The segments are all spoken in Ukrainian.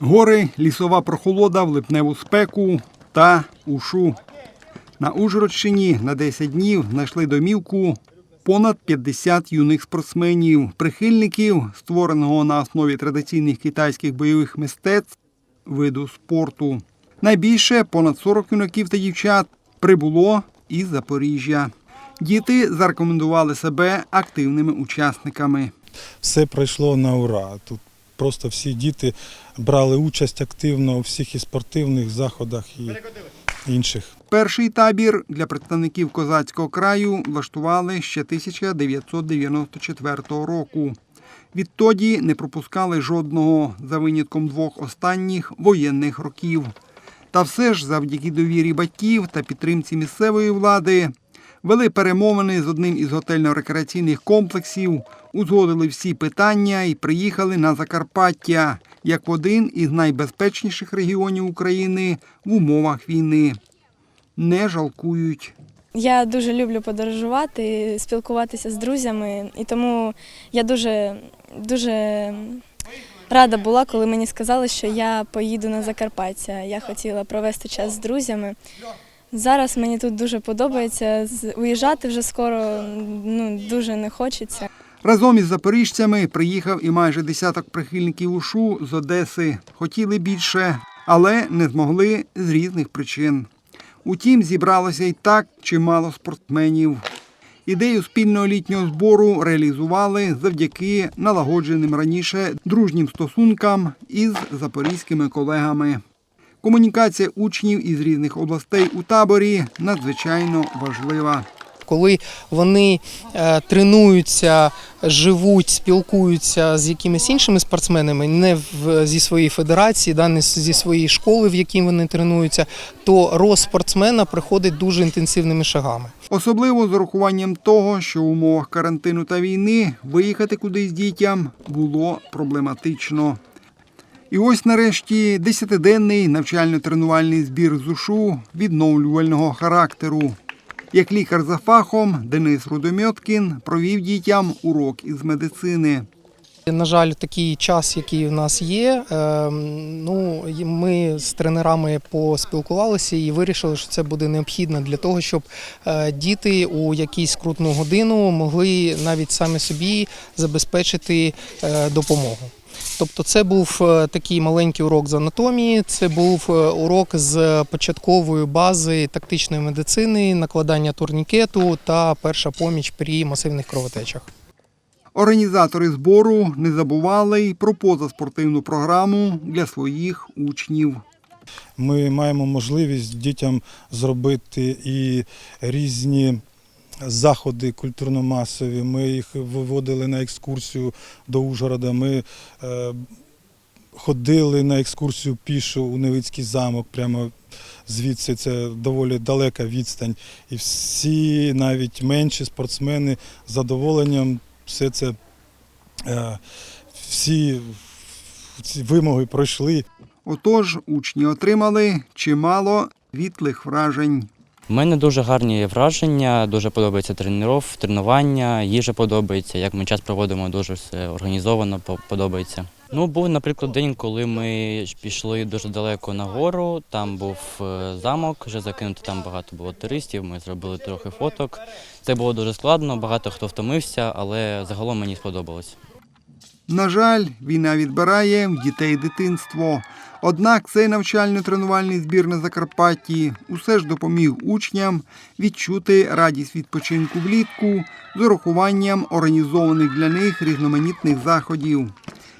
Гори, лісова прохолода в липневу спеку та ушу. На Ужгородщині на 10 днів знайшли домівку понад 50 юних спортсменів, прихильників, створеного на основі традиційних китайських бойових мистецтв виду спорту. Найбільше понад 40 юнаків та дівчат прибуло із Запоріжжя. Діти зарекомендували себе активними учасниками. все пройшло на ура. Тут просто всі діти брали участь активно у всіх і спортивних заходах і інших. Перший табір для представників козацького краю влаштували ще 1994 року. Відтоді не пропускали жодного за винятком двох останніх воєнних років. Та все ж завдяки довірі батьків та підтримці місцевої влади вели перемовини з одним із готельно-рекреаційних комплексів, узгодили всі питання і приїхали на Закарпаття як в один із найбезпечніших регіонів України в умовах війни. Не жалкують. Я дуже люблю подорожувати, спілкуватися з друзями, і тому я дуже, дуже рада була, коли мені сказали, що я поїду на Закарпаття. Я хотіла провести час з друзями. Зараз мені тут дуже подобається. Уїжджати вже скоро ну, дуже не хочеться. Разом із запоріжцями приїхав і майже десяток прихильників ушу з Одеси. Хотіли більше, але не змогли з різних причин. Утім, зібралося і так чимало спортсменів. Ідею спільного літнього збору реалізували завдяки налагодженим раніше дружнім стосункам із запорізькими колегами. Комунікація учнів із різних областей у таборі надзвичайно важлива. коли вони е, тренуються, живуть, спілкуються з якимись іншими спортсменами, не в, зі своєї федерації, да, не зі своєї школи, в якій вони тренуються, то рост спортсмена приходить дуже інтенсивними шагами. Особливо з урахуванням того, що в умовах карантину та війни виїхати кудись дітям було проблематично. І ось нарешті десятиденний навчально-тренувальний збір з ушу відновлювального характеру. Як лікар за фахом Денис Рудомьоткін провів дітям урок із медицини. На жаль, такий час, який у нас є. е, Ну ми з тренерами поспілкувалися і вирішили, що це буде необхідно для того, щоб е, діти у якійсь скрутну годину могли навіть самі собі забезпечити е, допомогу. Тобто, це був е, такий маленький урок з анатомії, це був е, урок з початкової бази тактичної медицини, накладання турнікету та перша поміч при масивних кровотечах. Організатори збору не забували й про позаспортивну програму для своїх учнів. Ми маємо можливість дітям зробити і різні заходи культурно-масові. Ми їх виводили на екскурсію до Ужгорода. Ми е, ходили на екскурсію пішо у Невицький замок, прямо звідси це доволі далека відстань. І всі, навіть менші спортсмени, з задоволенням все це е, всі ці вимоги пройшли. Отож, учні отримали чимало світлих вражень. У мене дуже гарні враження, дуже подобається тренував, тренування, їжа подобається. Як ми час проводимо, дуже все організовано, по- подобається. Ну, був, наприклад, день, коли ми пішли дуже далеко на гору. Там був е, замок, вже закинуто, там багато було туристів. Ми зробили трохи фоток. Це було дуже складно, багато хто втомився, але загалом мені сподобалось. На жаль, війна відбирає в дітей дитинство. Однак цей навчально-тренувальний збір на Закарпатті усе ж допоміг учням відчути радість відпочинку влітку з урахуванням організованих для них різноманітних заходів.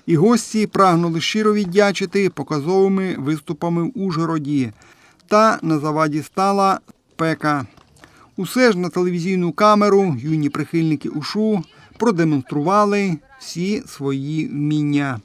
І гості прагнули щиро віддячити показовими виступами в Ужгороді. Та на заваді стала спека. Усе ж на телевізійну камеру юні прихильники ушу продемонстрували всі свої вміння.